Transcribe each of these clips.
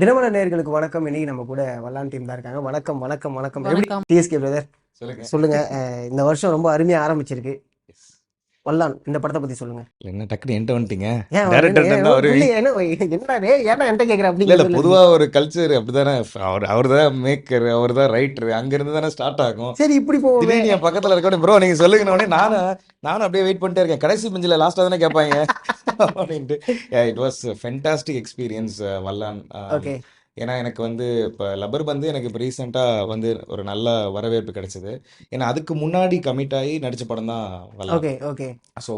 தினமலர் நேயர்களுக்கு வணக்கம். இன்னைக்கு நம்ம கூட வல்லான் டீம் தான் இருக்காங்க. வணக்கம் வணக்கம் வணக்கம். எப்படி. டிஎஸ்கே பிரதர் சொல்லுங்க. இந்த வருஷம் ரொம்ப அருமையா ஆரம்பிச்சிருக்கு. வல்லான் இந்த படத்தை பத்தி சொல்லுங்க. என்ன டக்குனு என்கிட்ட வந்துட்டீங்க? ஏன் Director ஏன் தான் அவரு. இல்ல, என்ன என்ன டேய், ஏன்டா என்கிட்ட கேக்குற? இல்ல இல்ல அப்படி பொதுவா ஒரு கல்ச்சர் அப்படிதானே அவர் அவர் தான் மேக்கர் அவர் தான் ரைட்டர் அங்க இருந்து தானே ஸ்டார்ட் ஆகும். சரி இப்படி திடீர்னு என் பக்கத்துல இருக்க ப்ரோ நீங்க சொல்லுங்க உடனே நானும் நானும் அப்படியே வெயிட் பண்ணிட்டே இருக்கேன். கடைசி பெஞ்சில் லாஸ்டா தானே கேட்பாங்க. அப்படின்ட்டு. இட் வாஸ் ஃபென்டாஸ்டிக் எக்ஸ்பீரியன்ஸ் வல்லான். Um, ஓகே ஏன்னா எனக்கு வந்து இப்போ லப்பர் வந்து எனக்கு இப்போ ரீசெண்டாக வந்து ஒரு நல்ல வரவேற்பு கிடைச்சது. ஏன்னா அதுக்கு முன்னாடி கமிட் ஆகி நடிச்ச படம் தான் ஓகே ஓகே. ஸோ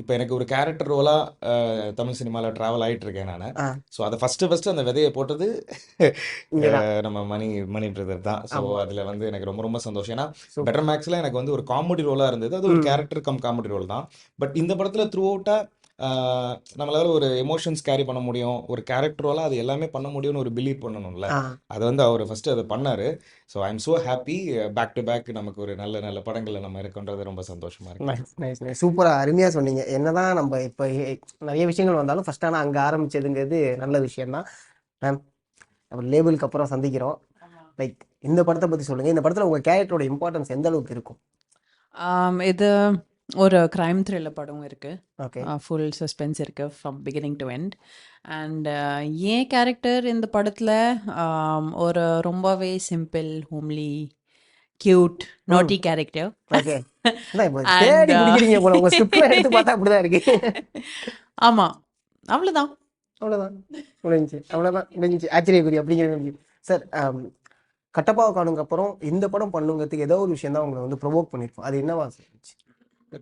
இப்போ எனக்கு ஒரு கேரக்டர் ரோலாக தமிழ் சினிமாவில் ட்ராவல் ஆகிட்டு இருக்கேன் நான். ஸோ அதை ஃபஸ்ட்டு ஃபஸ்ட்டு அந்த விதையை போட்டது நம்ம மணி மணி பிரதர் தான். ஸோ. அதில் வந்து எனக்கு ரொம்ப ரொம்ப சந்தோஷம். ஏன்னா. பெட்டர் மேக்ஸில் எனக்கு வந்து ஒரு காமெடி ரோலாக இருந்தது. அது ஒரு. கேரக்டர் கம் காமெடி ரோல் தான். பட் இந்த படத்தில் த்ரூ அவுட்டாக நம்மளால ஒரு எமோஷன்ஸ் கேரி பண்ண முடியும். ஒரு கேரக்டர் ரோலாக அது எல்லாமே பண்ண முடியும்னு ஒரு பிலீவ் பண்ணணும்ல. அது வந்து அவர் ஃபஸ்ட்டு அதை பண்ணார். So I am so happy back to back நமக்கு ஒரு நல்ல நல்ல படங்களில் நம்ம இருக்கோன்றது ரொம்ப சந்தோஷமாக இருக்கு. நைஸ் நைஸ் நைஸ் சூப்பரா அருமையா சொன்னீங்க. என்னதான் நம்ம இப்போ நிறைய விஷயங்கள் வந்தாலும் ஃபர்ஸ்ட் ஆனால் அங்கே ஆரம்பிச்சதுங்கிறது நல்ல விஷயம்தான். மேம் அப்புறம் லேபிளுக்கு அப்புறம் சந்திக்கிறோம். லைக் இந்த படத்தை பத்தி சொல்லுங்க. இந்த படத்துல உங்க கேரக்டரோட இம்பார்ட்டன்ஸ் எந்த அளவுக்கு இருக்கும்? இது ஒரு க்ரைம் த்ரில்லர் படம் இருக்கு. ஓகே ஃபுல் சஸ்பென்ஸ் இருக்கு from beginning to end and ஏன் கேரக்டர் இந்த படத்தில்? ஒரு ரொம்பவே simple homely cute naughty character ஆமாம் அவ்வளோதான் அவ்வளவுதான். முடிஞ்சுச்சு. அவ்வளவுதான். முடிஞ்சுச்சு. ஆச்சரியக்குரிய அப்படிங்கிற சார் கட்டப்பாவை காணுங்க அப்புறம் இந்த படம் பண்ணுங்கிறதுக்கு ஏதோ ஒரு விஷயம் தான் உங்களை வந்து ப்ரொவோக் பண்ணிருப்போம் அது என்னவா? இருந்துச்சு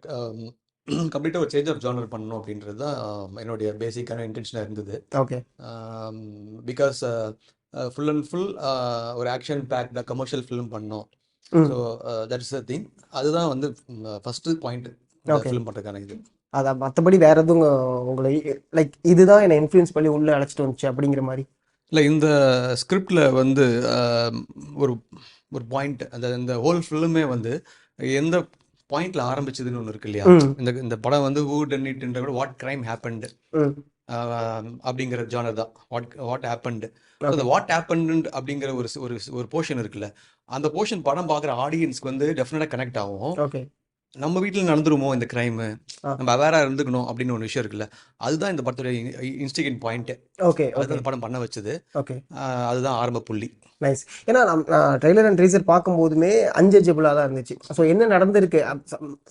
கம்ப்ளீட்டாக ஒரு சேஞ்ச் ஆஃப் ஜானர் பண்ணணும் அப்படின்றது தான் என்னுடைய பேசிக்கான இன்டென்ஷனாக இருந்தது. Okay because full and full ஒரு ஆக்ஷன் பேக்ட கமர்ஷியல் ஃபிலிம் பண்ணோம். So that is the thing அதுதான் வந்து ஃபஸ்ட்டு பாயிண்ட். ஃபிலிம் பண்ணுறதுக்கான இது. அதான் மற்றபடி வேற எதுவும் உங்க- உங்களை லைக் இதுதான் என்னை இன்ஃப்ளூயன்ஸ் பண்ணி உள்ள அழைச்சிட்டு வந்துச்சு அப்படிங்கிற மாதிரி. இல்லை இந்த ஸ்கிரிப்டில் வந்து ஒரு ஒரு பாயிண்ட் அந்த இந்த ஹோல் ஃபிலிமே வந்து எந்த பாயிண்ட்ல ஆரம்பிச்சதுன்னு ஒன்று இருக்கு இல்லையா. இந்த இந்த படம் வந்து ஹூ டன் இட்ன்ற கூட வாட் கிரைம் ஹேப்பன்டு அப்படிங்கிற ஜானர் தான். What what happened. அந்த வாட் ஹேப்பன்டு அப்படிங்கிற ஒரு ஒரு ஒரு போர்ஷன் இருக்குல்ல அந்த போர்ஷன் படம் பார்க்குற ஆடியன்ஸ்க்கு வந்து டெஃபினட்டாக கனெக்ட் ஆகும். நம்ம வீட்டில் நடந்துருமோ இந்த கிரைமு. நம்ம அவேராக இருந்துக்கணும் அப்படின்னு ஒரு விஷயம் இருக்குல்ல. அதுதான் இந்த படத்தோட இன்ஸ்டிகேட் பாயிண்ட்டு ஓகே அதுதான் இந்த படம் பண்ண வச்சது. ஓகே. அதுதான் ஆரம்ப புள்ளி. நைஸ். ஏன்னா நான் ட்ரெய்லர் அண்ட் ட்ரீசர் பார்க்கும்போதுமே அன்ஜட்ஜபிளாக தான் இருந்துச்சு. ஸோ என்ன நடந்திருக்கு?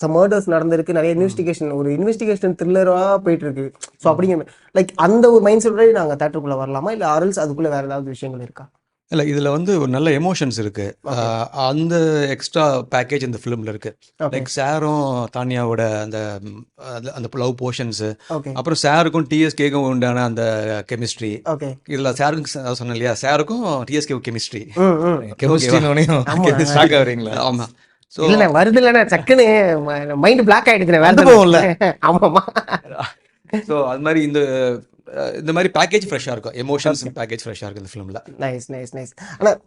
சம் மர்டர்ஸ் நடந்திருக்கு. நிறைய இன்வெஸ்டிகேஷன் ஒரு இன்வெஸ்டிகேஷன் த்ரில்லராக போயிட்டு இருக்கு ஸோ அப்படிங்கிற லைக் அந்த ஒரு மைண்ட் செட்டோட நாங்கள் தேட்டருக்குள்ளே வரலாமா? இல்லை ஆரல்ஸ் அதுக்குள்ளே வேற ஏதாவது விஷயங்கள் இருக்கா? இல்லை இதில் வந்து ஒரு நல்ல எமோஷன்ஸ் இருக்கு. Okay. ஆஹ் அந்த எக்ஸ்ட்ரா பேக்கேஜ் இந்த ஃபிலிமில் இருக்கு. ஓகே. லைக் சாரும் தானியாவோட அந்த அந்த- லவ் போர்ஷன்ஸு அப்புறம் சாருக்கும் டிஎஸ்கேக்கும் உண்டான அந்த கெமிஸ்ட்ரி இதில் சாருக்கும் சொன்னேன் இல்லையா சாருக்கும் டிஎஸ்கே கெமிஸ்ட்ரி. ஷாக் ஆகுறீங்களா? ஆமாம் ஸோ இல்லைண்ணே வருது இல்லைண்ணே சக்குன்னு மைண்ட் பிளாக் ஆயிடுச்சுண்ணே வேற அனுபவம்ல. ஆமாம்மா. ஸோ அது மாதிரி இந்த இந்த மாதிரி பேக்கேஜ் ஃப்ரெஷ்ஷாக இருக்கும். எமோஷன்ஸ் பேக்கேஜ் ஃப்ரெஷ்ஷாக இருக்கும் இந்த ஃபிலிமில் நைஸ் நைஸ் நைஸ் ஆனால்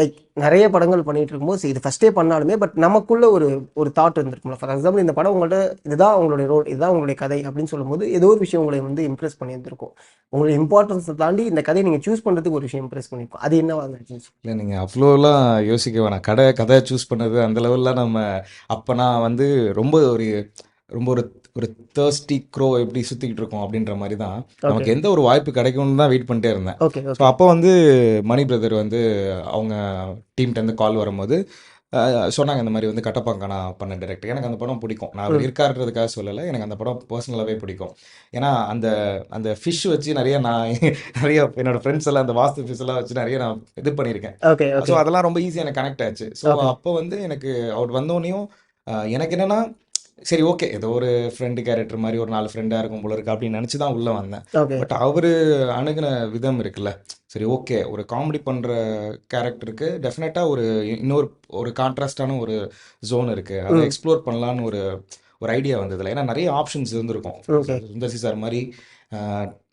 லைக் நிறைய படங்கள் பண்ணிட்டு இருக்கும்போது இது ஃபஸ்ட்டே பண்ணாலுமே பட் நமக்குள்ள ஒரு ஒரு தாட் இருந்திருக்கும்ல. ஃபார் எக்ஸாம்பிள் இந்த படம் உங்கள்ட்ட இதுதான் உங்களுடைய ரோல் இதுதான் உங்களுடைய கதை அப்படின்னு சொல்லும்போது ஏதோ ஒரு விஷயம் உங்களை வந்து இம்ப்ரெஸ் பண்ணியிருந்திருக்கும். உங்களுடைய இம்பார்ட்டன்ஸை தாண்டி இந்த கதையை நீங்கள் சூஸ் பண்ணுறதுக்கு ஒரு விஷயம் இம்ப்ரெஸ் பண்ணியிருக்கும். அது என்னவா இருந்துச்சு? இல்லை நீங்கள் அவ்வளோலாம் யோசிக்க வேணாம். கடை கதை சூஸ் பண்ணது அந்த லெவலில் நம்ம அப்போ நான் வந்து ரொம்ப ஒரு ரொம்ப ஒரு ஒரு தேர்ஸ்டி க்ரோ எப்படி சுற்றிக்கிட்டு இருக்கோம் அப்படின்ற மாதிரி தான் நமக்கு எந்த ஒரு வாய்ப்பு கிடைக்கும்னு தான் வெயிட் பண்ணிட்டே இருந்தேன். ஸோ அப்போ வந்து மணி பிரதர் வந்து அவங்க டீம்கிட்டேருந்து கால் வரும்போது சொன்னாங்க இந்த மாதிரி வந்து கட்டப்பாங்க நான் பண்ண டேரக்டர் எனக்கு அந்த படம் பிடிக்கும். நான் அவர் இருக்காருன்றதுக்காக சொல்லலை. எனக்கு அந்த படம் பர்சனலாகவே பிடிக்கும். ஏன்னா அந்த அந்த ஃபிஷ் வச்சு நிறைய நான் நிறைய என்னோட ஃப்ரெண்ட்ஸ் எல்லாம் அந்த வாஸ்து ஃபிஷ் எல்லாம் வச்சு நிறைய நான் இது பண்ணியிருக்கேன். ஸோ அதெல்லாம் ரொம்ப ஈஸியாக எனக்கு கனெக்ட் ஆச்சு. ஸோ. அப்போ வந்து எனக்கு அவர் வந்தோடனையும் எனக்கு என்னன்னா சரி ஓகே ஏதோ ஒரு ஃப்ரெண்டு கேரக்டர் மாதிரி ஒரு நாலு ஃப்ரெண்டாக இருக்கும் போல இருக்கு அப்படின்னு நினச்சி தான் உள்ளே வந்தேன். பட் அவர் அணுகுன விதம் இருக்குல்ல. சரி ஓகே ஒரு காமெடி பண்ணுற கேரக்டருக்கு டெஃபினட்டாக ஒரு இன்னொரு ஒரு கான்ட்ராஸ்டான ஒரு ஜோன் இருக்குது அதை. எக்ஸ்ப்ளோர் பண்ணலான்னு ஒரு ஒரு ஐடியா வந்ததில்ல. ஏன்னா நிறைய ஆப்ஷன்ஸ் இருந்திருக்கும். சுந்தர்சி சார் மாதிரி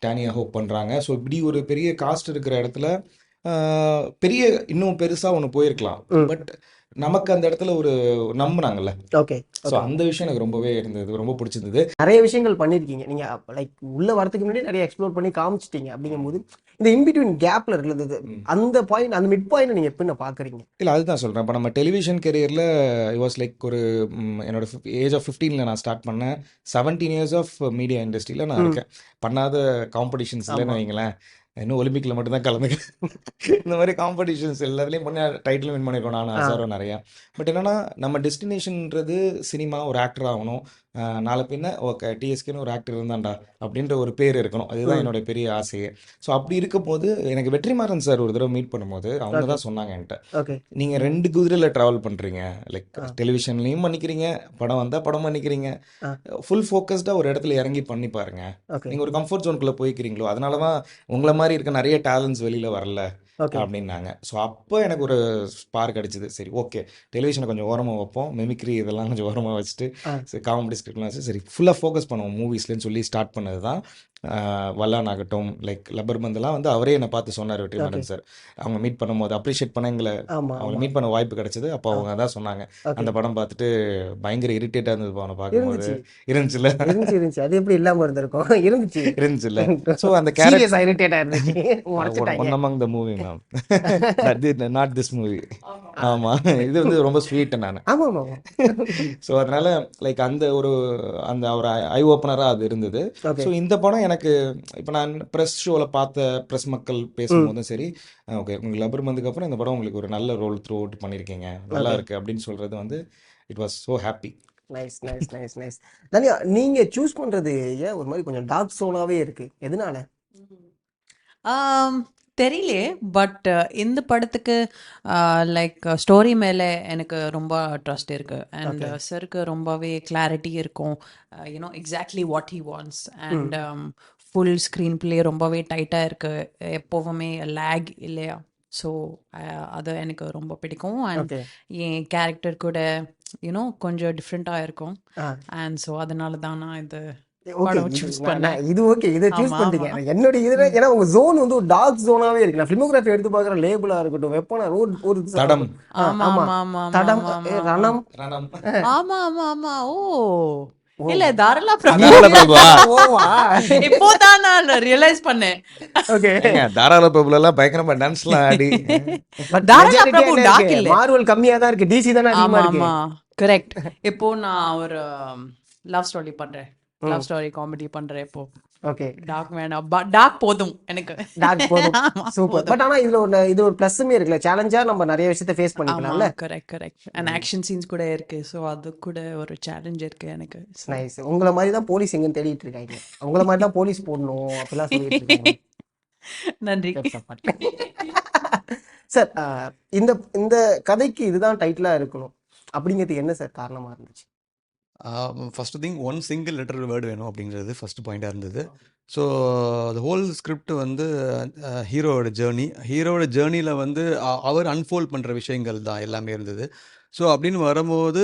டானியா ஹோப் பண்ணுறாங்க ஸோ இப்படி ஒரு பெரிய காஸ்ட் இருக்கிற இடத்துல பெரிய இன்னும் பெருசாக ஒன்று போயிருக்கலாம். பட் நமக்கு அந்த இடத்துல ஒரு நம்புனாங்கல்ல. ஓகே ஸோ அந்த விஷயம் எனக்கு ரொம்பவே இருந்தது ரொம்ப பிடிச்சிருந்தது. நிறைய விஷயங்கள் பண்ணியிருக்கீங்க நீங்க லைக் உள்ள வரதுக்கு முன்னாடி நிறைய எக்ஸ்ப்ளோர் பண்ணி காமிச்சிட்டீங்க அப்படிங்கும்போது இந்த இன்பிட்வீன் கேப்ல இருக்கிறது ம். அந்த பாயிண்ட் அந்த மிட் பாயிண்ட் நீங்க எப்படின்னு பாக்குறீங்க? இல்லை அதுதான் சொல்கிறேன் இப்போ நம்ம டெலிவிஷன் கெரியரில் வாஸ் லைக் ஒரு என்னோட ஏஜ் ஆஃப் ஃபிஃப்டீனில் நான் ஸ்டார்ட் பண்ணேன். செவன்டீன் இயர்ஸ் ஆஃப் மீடியா இண்டஸ்ட்ரியில் நான். இருக்கேன். பண்ணாத காம்படிஷன்ஸ் இல்லைன்னு ஆமா. வைங்களேன். இன்னும் ஒலிம்பிக்கில் மட்டும்தான் கலந்துக்கிறேன் இந்த மாதிரி காம்படிஷன்ஸ் எல்லாத்துலேயும் பண்ணி டைட்டில் வின் பண்ணியிருக்கோம் நான். அசாரோ நிறையா. பட் என்னன்னா நம்ம டெஸ்டினேஷன்ன்றது சினிமா ஒரு ஆக்டர் ஆகணும். நாளை பின்ன ஓகே டிஎஸ்கேன்னு ஒரு ஆக்டர் இருந்தான்டா அப்படின்ற ஒரு பேர் இருக்கணும். அதுதான். என்னோட பெரிய ஆசையே. ஸோ அப்படி இருக்கும் போது எனக்கு வெற்றிமாறன் சார் ஒரு தடவை மீட் பண்ணும்போது அவங்க. தான் சொன்னாங்க என்கிட்ட. நீங்கள் ரெண்டு குதிரையில் ட்ராவல் பண்ணுறீங்க லைக். டெலிவிஷன்லேயும் பண்ணிக்கிறீங்க படம் வந்தால் படம் பண்ணிக்கிறீங்க. ஃபுல் ஃபோக்கஸ்டாக ஒரு இடத்துல இறங்கி பண்ணி பாருங்க. நீங்கள் ஒரு கம்ஃபர்ட் ஜோனுக்குள்ளே போய்க்கிறீங்களோ அதனால தான் உங்களை மாதிரி இருக்க நிறைய டேலண்ட்ஸ் வெளியில் வரல. ஓகே. அப்படின்னாங்க. ஸோ அப்போ எனக்கு ஒரு ஸ்பார்க் அடிச்சது. சரி ஓகே. டெலிவிஷனை கொஞ்சம் ஓரமாக வைப்போம். மெமிக்ரி இதெல்லாம் கொஞ்சம் ஓரமாக வச்சுட்டு. சரி காமெடி ஸ்கிரிப்ட்லாம் வச்சு சரி ஃபுல்லாக ஃபோக்கஸ் பண்ணுவோம். மூவிஸ்லன்னு சொல்லி ஸ்டார்ட் பண்ணது தான் வல்லான் ஆகட்டும் லைக் லப்பர் பந்தெல்லாம் வந்து அவரே என்னை பார்த்து சொன்னார் வெற்றிமாறன் சார். அவங்க மீட் பண்ணும்போது அப்ரிஷியேட் பண்ண எங்களை. ஆமா மீட் பண்ண வாய்ப்பு கிடைச்சது. அப்போ அவங்க தான் சொன்னாங்க. அந்த படம் பார்த்துட்டு பயங்கர இரிட்டேட்டாக இருந்தது அவனை பார்க்கும்போது. இருந்துச்சு. இருந்துச்சுல்ல? இருந்துச்சு இருந்துச்சு. அது எப்படி இல்லாம இருந்திருக்கும்? இருந்துச்சு. இருந்துச்சுல்ல? ஸோ அந்த கேரக்டர் சீரியஸ் இரிட்டேட்டா இருந்துச்சு உடைச்சிட்டாங்க. One among the movie ma'am not this movie ஆமா. இது வந்து ரொம்ப ஸ்வீட் நான். ஆமா ஆமா ஆமா. ஸோ அதனால லைக் அந்த ஒரு அந்த ஒரு ஐ ஓப்பனராக அது இருந்தது. ஸோ இந்த படம் எனக்கு இப்போ நான் ப்ரெஸ் ஷோவில் பார்த்த ப்ரெஸ் மக்கள் பேசும்போதும் சரி ஓகே உங்களுக்கு லப்பர் மந்துக்கு அப்புறம் இந்த படம் உங்களுக்கு ஒரு நல்ல ரோல் த்ரூ அவுட் பண்ணியிருக்கீங்க. நல்லா. இருக்கு அப்படின்னு சொல்றது வந்து it was so happy nice nice nice nice தனியா நீங்க சூஸ் பண்றது ஏன் ஒரு மாதிரி கொஞ்சம் டார்க் சோனாவே இருக்கு? எதனால? ஆம், தெரியலையே பட் இந்த படத்துக்கு லைக் ஸ்டோரி மேலே எனக்கு ரொம்ப ட்ரஸ்ட் இருக்கு. அண்ட். சருக்கு ரொம்பவே கிளாரிட்டி இருக்கும். You know exactly what he wants and full screen play ரொம்பவே டைட்டாக இருக்கு. எப்போவுமே லேக் இல்லையா? ஸோ அது எனக்கு ரொம்ப பிடிக்கும். அண்ட் என் கேரக்டர் கூட யூனோ கொஞ்சம் டிஃப்ரெண்ட்டாக இருக்கும். அண்ட் ஸோ அதனால தான் நான் இது இது ஓகே இதை சூஸ் பண்ணிட்டீங்க. என்னுடைய இதுல ஏன்னா உங்க ஜோன் வந்து ஒரு டார்க் ஜோனாவே இருக்கு. நான் எடுத்து பார்க்குற லேபிளா இருக்கட்டும் வெப்பனா ரோட் ஒரு தடம். ஆமா. ஆமா ஆமா ஆமா தடம் ரணம். ஆமா ஆமா ஆமா. ஓ. இல்ல பிரபுவா? இப்போதான் நான் ரியலைஸ் பண்ணேன். ஓகே தாராள பிரபுலாம் பயங்கரமா டான்ஸ்லாம் ஆடி. பட் தாராளா பிரபு dark இல்ல. மார்வல் கம்மியா தான் இருக்கு. டிசி தானே ஆமா அதிகமா இருக்கு. ஆமா. கரெக்ட் இப்போ நான் ஒரு லவ் ஸ்டோரி பண்றேன். லவ் ஸ்டோரி காமெடி பண்றேன் இப்போ. ஓகே டார்க் வேணாம் டார்க் போதும் எனக்கு. டார்க் போதும். சூப்பர். பட் ஆனா இதுல ஒரு இது ஒரு பிளஸ்ஸுமே இருக்குல்ல. சேலஞ்சா நம்ம நிறைய விஷயத்த face பண்ணிக்கலாம்ல. Correct correct and action scenes கூட இருக்கு. ஸோ அது கூட ஒரு சேலஞ்ச் இருக்கு எனக்கு. நைஸ் உங்களை மாதிரி தான் போலீஸ் எங்கன்னு தேடிட்டு இருக்காங்க. உங்களை மாதிரி தான் போலீஸ் போடணும். அப்படிலாம் சொல்லிட்டு இருக்காங்க. நன்றி. சார் இந்த இந்த கதைக்கு இதுதான் டைட்டிலா இருக்கணும். அப்படிங்கிறது என்ன சார் காரணமா இருந்துச்சு? First thing one single letter word வேணும் அப்படிங்கிறது ஃபர்ஸ்ட் பாயிண்டாக இருந்தது. ஸோ the ஹோல் ஸ்கிரிப்ட் வந்து ஹீரோவோட ஜேர்னி ஹீரோவோட ஜேர்னியில் வந்து அவர் அன்ஃபோல்ட் பண்ணுற விஷயங்கள் தான் எல்லாமே இருந்தது. ஸோ அப்படின்னு வரும்போது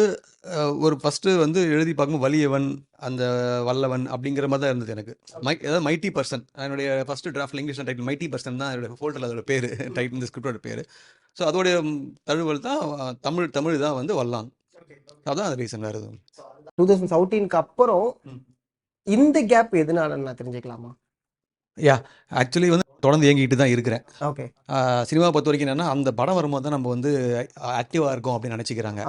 ஒரு ஃபஸ்ட்டு வந்து எழுதி பார்க்கும்போது வலியவன் அந்த வல்லவன் அப்படிங்கிற மாதிரி தான் இருந்தது எனக்கு. மை அதாவது மைட்டி பர்சன் என்னுடைய first draft English title mighty person தான் என்னோட ஃபோல்டரில் அதோட பேர் டைட்டில் இந்த ஸ்கிரிப்டோட பேர். ஸோ அதோடைய தழுவல் தான் தமிழ் தமிழ் தான் வந்து வல்லான். அதான் அது ரீசன் வேறு எதுவும் டூ தௌசண்ட் செவன்டீனுக்கு அப்புறம். இந்த கேப் எதனாலன்னு நான் தெரிஞ்சுக்கலாமா? ஆக்சுவலி வந்து தொடர்ந்து இயங்கிட்டு தான் இருக்கிறேன். ஓகே சினிமா பொறுத்த வரைக்கும் என்னன்னா அந்த படம் வரும்போது தான் நம்ம வந்து ஆக்டிவாக இருக்கோம் அப்படின்னு நினச்சிக்கிறாங்க.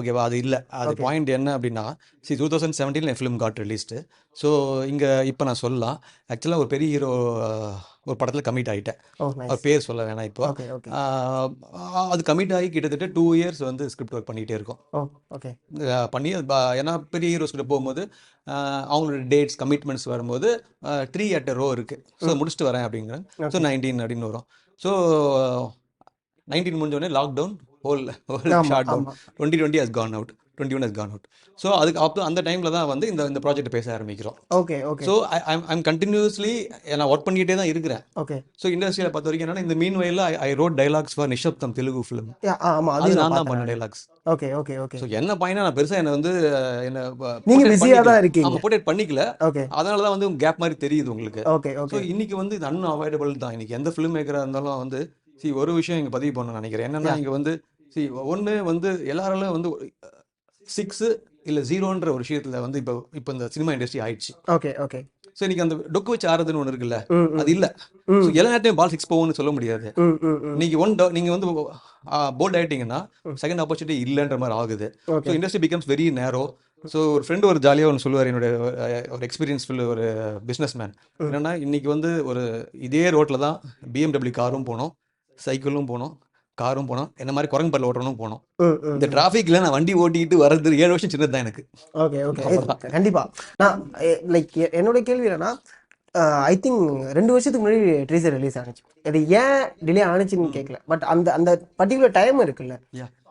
ஓகேவா அது இல்லை. அது Okay. பாயிண்ட் என்ன அப்படின்னா சி டூ தௌசண்ட் செவன்டீன் என் ஃபிலிம் காட் ரிலீஸ்டு ஸோ இங்கே இப்போ நான் சொல்லலாம். ஆக்சுவலாக ஒரு பெரிய ஹீரோ ஒரு படத்தில் கமிட் ஆகிட்டேன் அவர் பேர் சொல்ல வேணாம் இப்போ. அது கமிட் ஆகி கிட்டத்தட்ட டூ இயர்ஸ் வந்து ஸ்கிரிப்ட் ஒர்க் பண்ணிகிட்டே இருக்கோம். ஓகே பண்ணி ஏன்னா பெரிய ஹீரோஸ் கிட்ட போகும்போது அவங்களோட டேட்ஸ் கமிட்மெண்ட்ஸ் வரும்போது த்ரீ அட் ரோ இருக்குது ஸோ முடிச்சுட்டு வரேன் அப்படிங்கிறேன் ஸோ நைன்டீன் அப்படின்னு வரும். ஸோ நைன்டீன் முடிஞ்சோடனே lockdown whole whole shut down twenty twenty has gone out twenty one has gone out so அதுக்கு அப்போ அந்த டைமில் தான் வந்து இந்த இந்த ப்ராஜெக்ட் பேச ஆரம்பிக்கிறோம். Okay okay so I I'm continuously நான் ஒர்க் பண்ணிக்கிட்டே தான் இருக்கிறேன். ஓகே ஸோ இண்டஸ்ட்ரியில் பொறுத்த வரைக்கும் என்னன்னா இந்த மீன் வயலில் I wrote dialogues for Nishabdham Telugu film ஆமா அது நான் தான் பண்ண dialogues okay okay okay so என்ன பாயினா நான் பெருசாக என்ன வந்து என்ன ப- நீங்க portrait பிஸியா பண்ணிக்கல. தான் இருக்கீங்க. போர்ட்ரேட் பண்ணிக்கல. ஓகே அதனால தான் வந்து கேப் மாதிரி தெரியுது உங்களுக்கு. ஓகே ஓகே இன்னைக்கு வந்து இது அன்அவாய்டபிள் தான். இன்னைக்கு எந்த ஃபிலிம் மேக்கராக இருந்தாலும் வந்து சி ஒரு விஷயம் இங்கே பதிவு பண்ண நினைக்கிறேன். என்னன்னா. இங்கே வந்து சி ஒன்று வந்து எல்லாராலும் வந்து சிக்ஸு இல்லை ஜீரோன்ற ஒரு விஷயத்தில் வந்து இப்போ இப்போ இந்த சினிமா இண்டஸ்ட்ரி ஆயிடுச்சு. Okay okay. ஸோ இன்னைக்கு அந்த டொக்கு வச்சு ஆடுறதுன்னு ஒன்று இருக்குல்ல அது இல்லை. எல்லா நேரத்தையும் பால் சிக்ஸ் போகும்னு சொல்ல முடியாது. இன்னைக்கு ஒன் நீங்கள் வந்து போல்ட் ஆயிட்டீங்கன்னா செகண்ட் ஆப்பர்ச்சுனிட்டி இல்லைன்ற மாதிரி ஆகுது. So industry becomes very narrow so ஒரு ஃப்ரெண்டு ஒரு ஜாலியாக ஒன்று சொல்லுவார் என்னோட ஒரு எக்ஸ்பீரியன்ஸ் ஃபுல் ஒரு பிஸ்னஸ் மேன் என்னன்னா இன்னைக்கு வந்து ஒரு இதே ரோட்டில் தான் பிஎம்டபிள்யூ காரும் போனோம் சைக்கிளும் போனோம். காரும் போனோம். என்ன மாதிரி குரங்கு பல்ல ஓட்டணும் போனோம். இந்த டிராஃபிக்ல நான் வண்டி ஓட்டிக்கிட்டு வர்றது ஏழு வருஷம் சின்னது தான் எனக்கு. Okay okay. கண்டிப்பா. நான் லைக் என்னோட கேள்வி என்னன்னா ஐ திங்க் ரெண்டு வருஷத்துக்கு முன்னாடி ட்ரீசர் ரிலீஸ் ஆனிச்சு. அது ஏன் டிலே ஆனிச்சுன்னு கேட்கல பட் அந்த அந்த பர்டிகுலர் டைம் இருக்குல்ல.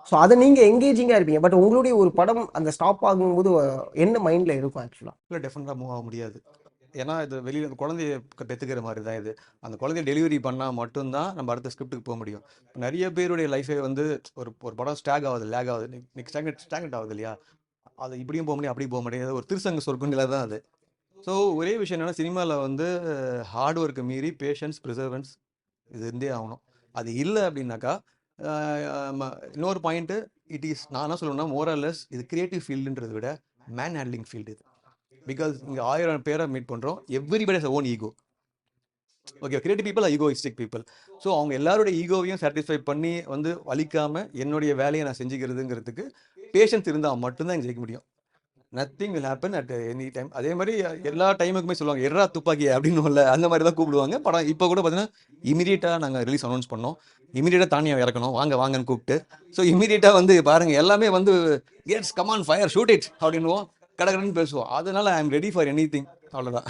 ஸோ அதை நீங்க எங்கேஜிங்கா இருப்பீங்க. பட் உங்களுடைய ஒரு படம் அந்த ஸ்டாப் ஆகும்போது என்ன மைண்ட்ல இருக்கும் ஆக்சுவலா இல்லை டெஃபினட்டாக மூவ் ஆக முடியாது. ஏன்னா இது வெளியில் குழந்தைய பெற்றுக்கிற மாதிரி தான் இது. அந்த குழந்தைய டெலிவரி பண்ணால் மட்டும்தான் நம்ம அடுத்த ஸ்கிரிப்ட்டுக்கு போக முடியும். நிறைய பேருடைய லைஃபே வந்து ஒரு ஒரு படம் ஸ்டாக் ஆகுது லேக் ஆகுது. நெக்ஸ்ட் ஸ்டாக்னட் ஸ்டாக்னட் ஆகுது இல்லையா? அது இப்படியும் போக முடியும் அப்படியும் போக முடியாது ஒரு திருசங்க சொர்க்கம் நிலை தான் அது. ஸோ ஒரே விஷயம் என்னென்னா சினிமாவில் வந்து ஹார்ட் ஒர்க்கு மீறி பேஷன்ஸ் ப்ரிசர்வன்ஸ் இது இருந்தே ஆகணும். அது இல்லை அப்படின்னாக்கா ம- இன்னொரு பாயிண்ட்டு இட் இஸ் நான் என்ன சொல்லணும்னா மோரலஸ் இது கிரியேட்டிவ் ஃபீல்டுன்றதை விட மேன் ஹேண்ட்லிங் ஃபீல்டு இது. பிகாஸ் இங்கே ஆயிரம் பேரை மீட் பண்ணுறோம் everybody own ego okay creative people egoistic people so அவங்க எல்லாருடைய ஈகோவையும் சாட்டிஸ்ஃபை பண்ணி வந்து வலிக்காமல் என்னுடைய வேலையை நான் செஞ்சுக்கிறதுங்கிறதுக்கு பேஷன்ஸ் இருந்தால் மட்டும்தான் இங்கே ஜெயிக்க முடியும். Nothing will happen at any time அதே மாதிரி எல்லா டைமுக்குமே சொல்லுவாங்க எர்ரா துப்பாக்கி அப்படின்னு இல்லை அந்த மாதிரி தான் கூப்பிடுவாங்க. படம் இப்போ கூட பார்த்தீங்கன்னா இமீடியட்டாக நாங்கள் ரிலீஸ் அனௌன்ஸ் பண்ணோம். இமீடியட்டாக தானியம் இறக்கணும். வாங்க வாங்கன்னு கூப்பிட்டு. ஸோ இமீடியட்டாக வந்து பாருங்கள் எல்லாமே வந்து gets come on fire shoot it அப்படின்னுவோம். கடகடன்னு பேசுவோம். அதனால I am ready for anything அவ்வளோதான்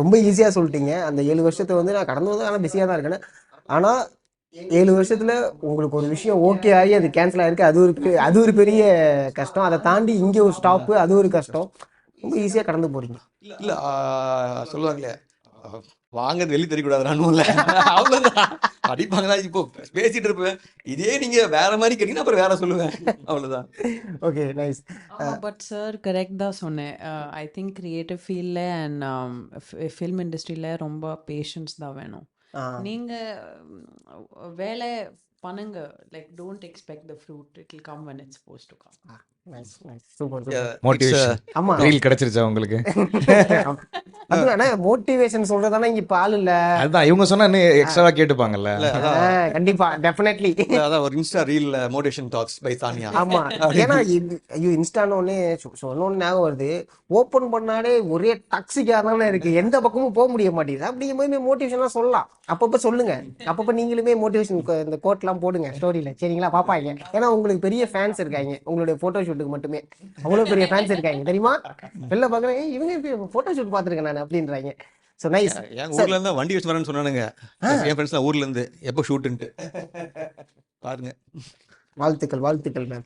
ரொம்ப ஈஸியா சொல்லிட்டீங்க. அந்த ஏழு வருஷத்தை வந்து நான் கடந்து வந்து ஆனால் பிஸியாக தான் இருக்கேன் ஆனா ஏழு வருஷத்துல உங்களுக்கு ஒரு விஷயம் ஓகே ஆகி அது கேன்சல் ஆயிருக்கு. அது ஒரு அது ஒரு பெரிய கஷ்டம். அதை தாண்டி இங்க ஒரு ஸ்டாப்பு அது ஒரு கஷ்டம். ரொம்ப ஈஸியா கடந்து போறீங்க. இல்லை சொல்லுவாங்களே. வாங்கிறது வெளியே தெரியக்கூடாதுன்னு இல்லை அவ்வளோதான் அடிப்பாங்களா இப்போ பேசிட்டு இருப்பேன். இதே நீங்க வேற மாதிரி கேட்டீங்கன்னா அப்புறம் வேற சொல்லுவேன். அவ்வளோதான் okay nice but sir correct தான் சொன்னேன். ஐ திங்க் கிரியேட்டிவ் ஃபீல்டில் அண்ட் ஃபில்ம் இண்டஸ்ட்ரியில் ரொம்ப பேஷன்ஸ் தான் வேணும். நீங்கள் வேலை பண்ணுங்க. Like don't expect the fruit it will come when it's supposed to come. கிடைச்சிருச்சா உங்களுக்கு? அதுதானே மோட்டிவேஷன் சொல்றதானே இங்க இப்ப ஆள் இல்ல. அதுதான் இவங்க சொன்னா எக்ஸ்ட்ராவா கேட்டுப்பாங்கல்ல? கண்டிப்பா டெஃபினெட்லி அதான் ஒரு insta reel motivation talks by Tania ஆமா. ஏன்னா ஐயோ இன்ஸ்டானோடனே சொன்னோன்னு ஞாபகம் வருது. ஓப்பன் பண்ணாலே ஒரே டாக்ஸிக்கா தானே இருக்கு. எந்த பக்கமும் போக முடிய மாட்டேங்குது. அப்படிங்கும்போது மோட்டிவேஷன்லாம் சொல்லலாம். அப்பப்ப சொல்லுங்க. அப்பப்ப நீங்களுமே மோட்டிவேஷன் இந்த கோட்லாம் போடுங்க ஸ்டோரியில சரிங்களா? பாப்பாங்க ஏன்னா உங்களுக்கு பெரிய ஃபேன்ஸ் இருக்காங்க. உங்களுடைய போட்டோ ஷூட்டுக்கு மட்டுமே. அவ்வளவு பெரிய ஃபேன்ஸ் இருக்காங்க. தெரியுமா? வெளில பாக்குறேன் "ஏய், இவங்க போட்டோ ஷூட் பாத்துருக்கேன் நான் அப்படின்றாங்க. ஸோ நைஸ் என் ஊர்ல இருந்தா வண்டி வச்சு வரேன்னு சொன்னானுங்க. என் ஃப்ரெண்ட்ஸ்லாம் ஊர்ல இருந்து எப்போ ஷூட்டுன்ட்டு பாருங்க. வாழ்த்துக்கள் வாழ்த்துக்கள் மேம்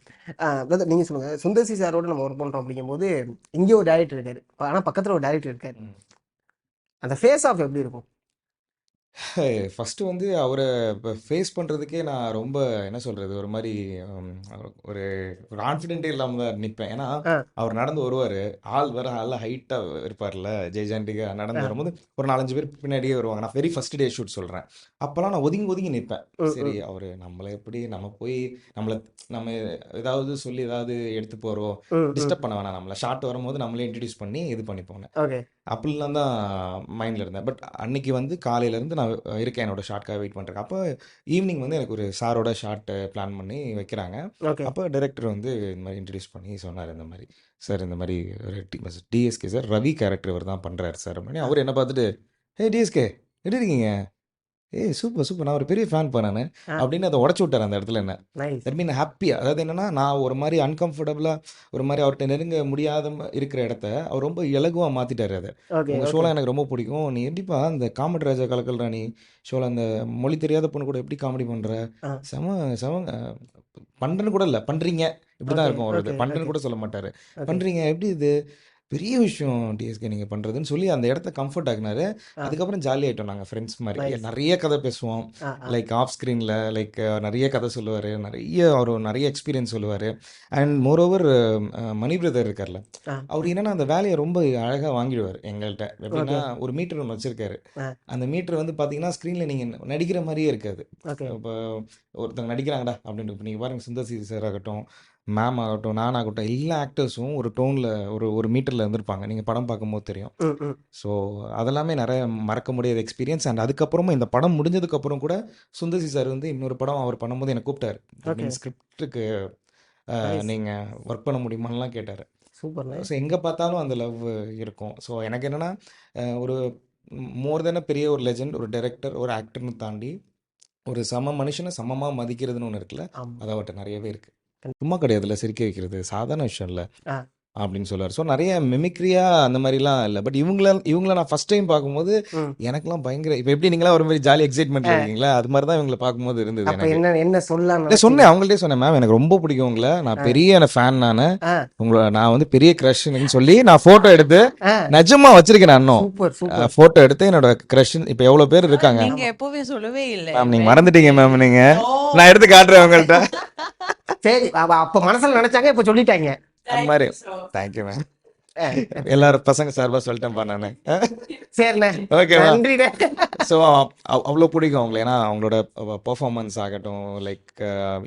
பிரதர் நீங்க சொல்லுங்க. சுந்தர்சி சாரோட நம்ம ஒர்க் பண்றோம் அப்படிங்கும்போது இங்க ஒரு டேரக்டர் இருக்காரு. ஆனா பக்கத்துல ஒரு டேரக்டர் இருக்காரு. அந்த ஃபேஸ் ஆஃப் எப்படி இருக்கும்? ஃபர்ஸ்ட் வந்து அவரை ஃபேஸ் பண்றதுக்கே நான் ரொம்ப என்ன சொல்றது ஒரு மாதிரி ஹம், ஒரு கான்ஃபிடென்ட்டே இல்லாம தான் நிற்பேன் ஏன்னா ஆ. அவர் நடந்து வருவாரு. ஆள் வேற நல்ல ஹைட்டா இருப்பார்ல ஜெய்ஜாண்டிகா நடந்து ஆ. வரும்போது ஒரு நாலஞ்சு பேர் பின்னாடியே வருவாங்க. நான் வெரி ஃபர்ஸ்ட் டே ஷூட் சொல்றேன். அப்பெல்லாம் நான் ஒதுங்கி ஒதுங்கி நிற்பேன் ம், சரி அவரு நம்மளை எப்படி நம்ம போய் நம்மளை நம்ம ஏதாவது சொல்லி ஏதாவது எடுத்து போறோம். டிஸ்டர்ப் பண்ண வேணாம். நம்மளை ஷார்ட் வரும்போது நம்மளே இன்ட்ரடியூஸ் பண்ணி இது பண்ணிப்போங்க ஓகே அப்படிலாம் தான் மைண்டில் இருந்தேன். பட் அன்னைக்கு வந்து காலையிலேருந்து நான் இருக்கேன் என்னோட ஷார்ட்காக வெயிட் பண்ணுறேன் அப்போ ஈவினிங் வந்து எனக்கு ஒரு சாரோட ஷார்ட் பிளான் பண்ணி வைக்கிறாங்க. அப்போ டைரக்டர் வந்து இந்த மாதிரி இன்ட்ரடியூஸ் பண்ணி சொன்னார் இந்த மாதிரி. சார் இந்த மாதிரி டிஎஸ்கே சார் ரவி கேரக்டர் இவர் தான் பண்ணுறாரு சார் அப்படின்னு அவர் என்ன பார்த்துட்டு ஏ டிஎஸ்கே எப்படி இருக்கீங்க? ஏய் சூப்பர் சூப்பர். நான் ஒரு பெரிய ஃபேன் பண்ணானே. அப்படின்னு அதை உடச்சி விட்டார் அந்த இடத்துல என்ன. தட் மீன் ஹாப்பியாக அதாவது என்னன்னா நான் ஒரு மாதிரி அன்கம்ஃபர்டபுளாக ஒரு மாதிரி அவர்கிட்ட நெருங்க முடியாத இருக்கிற இடத்த அவர் ரொம்ப இலகுவாக மாற்றிட்டார் அதை. உங்கள் ஷோலாம் எனக்கு ரொம்ப பிடிக்கும். நீ எப்படிப்பா அந்த காமெடி ராஜா கலக்கல் ராணி ஷோவில் அந்த மொழி தெரியாத பொண்ணு கூட எப்படி காமெடி பண்ணுற. செம செம பண்ணுறன்னு கூட இல்லை. பண்ணுறீங்க இப்படி தான் இருக்கும் அவர் பண்ணுறன்னு okay. கூட சொல்ல மாட்டார். பண்ணுறீங்க எப்படி இது? பெரிய விஷயம் டிஎஸ்கே நீங்கள் பண்ணுறதுன்னு சொல்லி அந்த இடத்த கம்ஃபர்ட் ஆகினாரு அதுக்கப்புறம் ஜாலி ஆகிட்டோம் நாங்கள் ஃப்ரெண்ட்ஸ் மாதிரி. நிறைய கதை பேசுவோம். லைக் ஆஃப் ஸ்க்ரீனில் லைக் நிறைய கதை சொல்லுவார். நிறைய அவர் நிறைய எக்ஸ்பீரியன்ஸ் சொல்லுவார். அண்ட் மோரோவர் மணி பிரதர் இருக்கார்ல. அவர் என்னன்னா அந்த வேலையை ரொம்ப அழகாக வாங்கிடுவார் எங்கள்கிட்ட எப்படின்னா ஒரு மீட்டர் ஒன்று வச்சிருக்காரு. அந்த மீட்டர் வந்து பார்த்தீங்கன்னா ஸ்க்ரீனில் நீங்கள் நடிக்கிற மாதிரியே இருக்காது. இப்போ ஒருத்தங்க நடிக்கிறாங்கடா அப்படின்னு இப்போ நீங்கள் பாருங்க சுந்தர் சி சார் ஆகட்டும் மேம் ஆகட்டும் நான் ஆகட்டும் எல்லா ஆக்டர்ஸும் ஒரு டோனில் ஒரு ஒரு மீட்டரில் இருந்திருப்பாங்க. நீங்கள் படம் பார்க்கும்போது தெரியும். ஸோ அதெல்லாமே நிறைய மறக்க முடியாத எக்ஸ்பீரியன்ஸ் அண்ட் அதுக்கப்புறமா இந்த படம் முடிஞ்சதுக்கப்புறம் கூட சுந்தர்சி சார் வந்து இன்னொரு படம் அவர் பண்ணும்போது எனக்கு கூப்பிட்டாரு. ஸ்கிரிப்டுக்கு. நீங்கள் ஒர்க் பண்ண முடியுமான்லாம் கேட்டார். சூப்பர் ஸோ எங்கே பார்த்தாலும் அந்த லவ் இருக்கும். ஸோ எனக்கு என்னென்னா ஒரு மோர் தென் பெரிய ஒரு லெஜெண்ட் ஒரு டைரக்டர் ஒரு ஆக்டர்னு தாண்டி ஒரு சம மனுஷனை சமமாக மதிக்கிறதுன்னு ஒன்று இருக்குல்ல அது அவர்கிட்ட நிறையவே இருக்கு. சும்மா கிடையாதுல்ல சிரிக்க வைக்கிறது. சாதாரண விஷயம் இல்லை. அப்படின்னு சொல்லுவார். ஸோ நிறைய மிமிக்ரியா அந்த மாதிரிலாம் இல்லை. பட் இவங்கள இவங்கள நான் ஃபர்ஸ்ட் டைம் பார்க்கும்போது ம். எனக்கெல்லாம் பயங்கர இப்போ எப்படி நீங்களா ஒரு மாதிரி ஜாலி எக்ஸைட்மெண்ட் இருக்கீங்களா? அது மாதிரி தான் இவங்களை பார்க்கும்போது இருந்தது எனக்கு. என்ன என்ன சொல்லலாம் சொன்னேன். அவங்கள்ட்டே சொன்னேன் மேம் எனக்கு ரொம்ப பிடிக்கும் உங்களை. நான் பெரிய ஃபேன் நான். உங்களை நான் வந்து பெரிய க்ரஷ்னு சொல்லி நான் ஃபோட்டோ எடுத்து. நிஜமா வச்சிருக்கேன் நான் இன்னும். Super super. ஃபோட்டோ எடுத்து என்னோட க்ரஷ் இப்போ எவ்வளோ பேர் இருக்காங்க? நீங்க எப்பவே சொல்லவே இல்ல. மேம் நீங்க மறந்துட்டீங்க மேம் நீங்க. நான் எடுத்து காட்டுறேன் உங்கள்கிட்ட சரி அப்ப அப்ப மனசுல நினைச்சாங்க இப்ப சொல்லிட்டாங்க. அந்த மாதிரி. தேங்க்யூ மேம் எல்லாரும் பசங்க சார்பா சொல்லிட்டேன்ப்பா நான். சரிண்ணே. ஓகேவா நன்றிண்ணே ஸோ அவ்வளோ பிடிக்கும் அவங்கள. ஏன்னா அவங்களோட பெர்ஃபார்மன்ஸ் ஆகட்டும் லைக்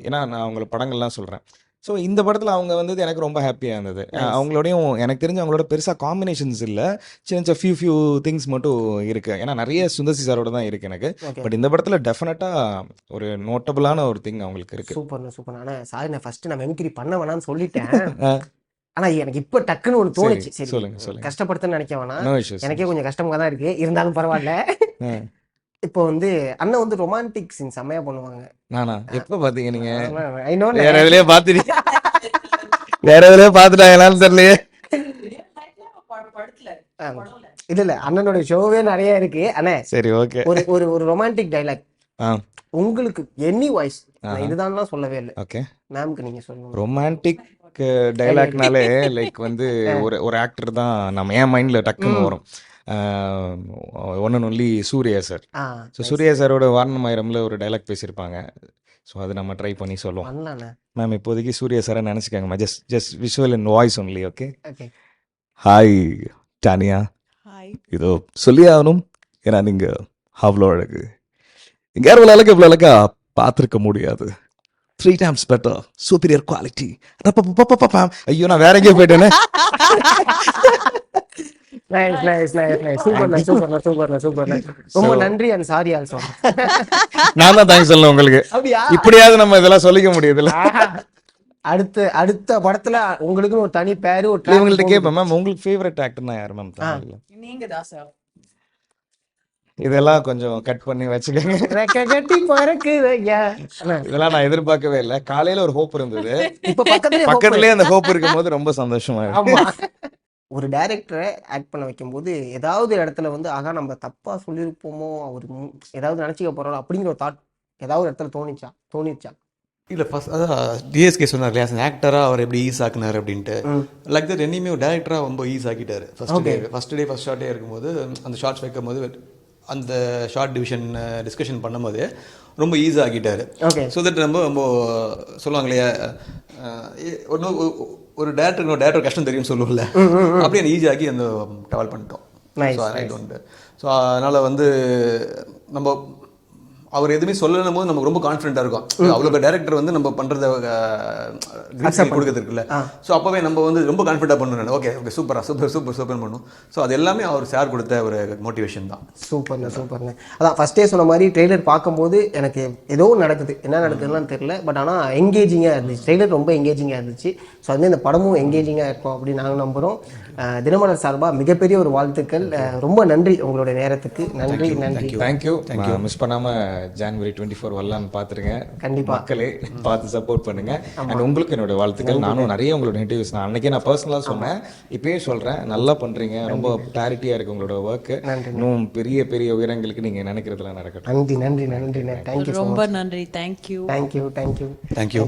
ஏன்னா நான் அவங்களோட படங்கள்லாம் சொல்கிறேன் ஸோ இந்த படத்தில் அவங்க வந்தது எனக்கு ரொம்ப ஹாப்பியாக இருந்தது. அவங்களோடையும் எனக்கு தெரிஞ்சு அவங்களோட பெருசாக காம்பினேஷன்ஸ் இல்லை. சின்ன சின்ன ஃபியூ ஃபியூ திங்ஸ் மட்டும் இருக்கு. ஏன்னா நிறைய சுந்தர்சி சாரோட தான் இருக்கு எனக்கு. பட் இந்த படத்தில் டெஃபினட்டாக ஒரு நோட்டபுளான ஒரு திங் அவங்களுக்கு இருக்கு. சூப்பர்ண்ணே சூப்பர் ஆனா சாரி நான் ஃபர்ஸ்ட் நான் மெமிக்ரி பண்ண வேணாம்னு சொல்லிட்டேன். ஆனா எனக்கு இப்ப டக்குன்னு ஒன்று தோணுச்சு. சரி, சொல்லுங்க, சொல்லுங்க. கஷ்டப்படுத்துன்னு நினைக்க வேணாம். எனக்கே கொஞ்சம் கஷ்டமா தான் இருக்கு. இருந்தாலும் பரவாயில்ல. இப்போ வந்து அண்ணன் வந்து ரொமான்டிக் சீன் செம்மையா பண்ணுவாங்க. நானா? எப்போ பார்த்தீங்க நீங்க? ஐ நோ வேற எதுலயே பார்த்துட்டீங்க வேற எதுலயே பார்த்துட்டாங்களான்னு தெரியலையே. இல்ல இல்ல. அண்ணனோட ஷோவே நிறைய இருக்கு. அண்ணே சரி ஓகே. ஒரு ஒரு ஒரு ரொமான்டிக் டைலாக் ஆ. உங்களுக்கு எனி வாய்ஸ் இதுதான் சொல்லவே இல்லை. ஓகே. மேம்க்கு நீங்க சொல்லுங்க. ரொமான்டிக் டைலாக்னாலே லைக் வந்து ஒரு ஒரு ஆக்டர் தான் நம்ம என் மைண்டில் டக்குன்னு வரும். ஒன்று only Suriya sir. So Suriya சாரோட வாரணமாயிரம்ல ஒரு டைலாக் பேசியிருப்பாங்க. ஸோ அது நம்ம ட்ரை பண்ணி சொல்லுவோம் மேம் இப்போதைக்கு சூர்யா சாரை நினச்சிக்கோங்க. Just just visual in voice only okay hi Tania hi இதோ சொல்லி ஆகணும். ஏன்னா நீங்கள் அவ்வளோ அழகு. இங்கே யாரும் அழகு இவ்வளோ அழகா பார்த்துருக்க முடியாது. Three times better superior quality ஐயோ நான் வேற எங்கேயோ போயிட்டேனே. நைஸ் நைஸ் நைஸ் நைஸ் சூப்பர்ண்ணே சூப்பர்ண்ணே சூப்பர்ண்ணே சூப்பர்ண்ணே ரொம்ப நன்றி அண்ட் சாரி ஆல்சோ நான் தான் தேங்க்ஸ் சொல்லணும் உங்களுக்கு. அப்படியா? இப்படியாவது நம்ம இதெல்லாம் சொல்லிக்க முடியுதுல்ல. ஆஹா. அடுத்த அடுத்த படத்துல உங்களுக்குன்னு ஒரு தனி பேரு ஒரு இவங்கள்ட்ட கேட்பேன் மேம் உங்களுக்கு ஃபேவரட் ஆக்டர்னா யார் மேம் தமிழ்ல நீங்க தான் சார் இதெல்லாம் கொஞ்சம் கட் பண்ணி வச்சுக்கோங்க. இதெல்லாம் நான் எதிர்பார்க்கவே இல்லை. காலையில ஒரு ஹோப் இருந்தது. இப்ப பக்கத்துலயே அந்த ஹோப் இருக்கும்போது ரொம்ப சந்தோஷமா இருக்கு. ஆமா. ஒரு டைரக்டரை ஆக்ட் பண்ண வைக்கும்போது ஏதாவது இடத்துல வந்து ஆகா நம்ம தப்பா சொல்லியிருப்போமோ அவர் ஏதாவது நினைச்சுக்க போறோம் அப்படிங்கிற ஒரு தாட் ஏதாவது ஒரு இடத்துல தோணிச்சா தோணிச்சா இல்லை ஃபஸ்ட் அதான் டிஎஸ்கே சொன்னார் இல்லையா ஆக்டராக அவர் எப்படி ஈஸ் ஆக்குனார் அப்படின்ட்டு. லைக் தட் என்னையுமே ஒரு டேரக்டராக ரொம்ப ease ஆக்கிட்டாரு first day. First day first ஷார்ட்டே இருக்கும்போது அந்த ஷார்ட்ஸ் வைக்கும்போது அந்த ஷார்ட் டிவிஷன் டிஸ்கஷன் பண்ணும்போது ரொம்ப ஈஸி ஆக்கிட்டாரு. ஓகே ஸோ தட் நம்ம ரொம்ப சொல்லுவாங்க இல்லையா ஏ- ஒரு நோ- ஒரு- டேரக்டர் கஷ்டம் தெரியும்னு சொல்லுவோம்ல. அப்படியே அந்த ஈஸி ஆக்கி அந்த ட்ராவல் பண்ணிட்டோம். ஸோ அதனால் வந்து நம்ம அவர் எதுவுமே சொல்லணும் போது நமக்கு ரொம்ப கான்ஃபிடென்ட்டாக இருக்கும். அவ்வளோ டேரக்டர் வந்து நம்ம பண்ணுறத கொடுக்குறது இருக்குல்ல ஸோ அப்போவே நம்ம வந்து ரொம்ப கான்ஃபிடென்ட்டாக பண்ணணும் ஓகே ஓகே சூப்பராக சூப்பர் சூப்பர் சூப்பர் பண்ணும் ஸோ அது எல்லாமே அவர் சார் கொடுத்த ஒரு மோட்டிவேஷன் தான். சூப்பர்ண்ணே சூப்பர்ண்ணே. அதான் ஃபர்ஸ்டே சொன்ன மாதிரி ட்ரெய்லர் பார்க்கும்போது எனக்கு ஏதோ நடக்குது. என்ன நடக்குதுன்னு தெரியல. பட் ஆனால் எங்கேஜிங்காக இருந்துச்சு. ட்ரெய்லர் ரொம்ப எங்கேஜிங்காக இருந்துச்சு. ஸோ அதுமாதிரி இந்த படமும் எங்கேஜிங்காக இருக்கும் அப்படின்னு நாங்கள் நம்புகிறோம் தினமலர் சார்பாக மிகப்பெரிய ஒரு வாழ்த்துக்கள். ரொம்ப நன்றி உங்களுடைய நேரத்துக்கு. நன்றி நன்றி. தேங்க்யூ மிஸ் பண்ணாம ஜான்வரி டுவெண்ட்டி ஃபோர் வரலான்னு பார்த்துருங்க. கண்டிப்பா. மக்களே பார்த்து சப்போர்ட் பண்ணுங்க. அண்ட் உங்களுக்கு என்னோட வாழ்த்துக்கள். நானும் நிறைய உங்களோட இன்டர்வியூஸ் நான் அன்னைக்கே நான் பர்சனலாக சொன்னேன். இப்பயும் சொல்றேன். நல்லா பண்றீங்க. ரொம்ப கிளாரிட்டியா இருக்கு உங்களோட ஒர்க் இன்னும் பெரிய பெரிய உயரங்களுக்கு நீங்க நினைக்கிறதுலாம் நடக்கட்டும். நன்றி நன்றி நன்றிண்ணே தேங்க்யூ ரொம்ப நன்றி. Thank you thank you thank you thank you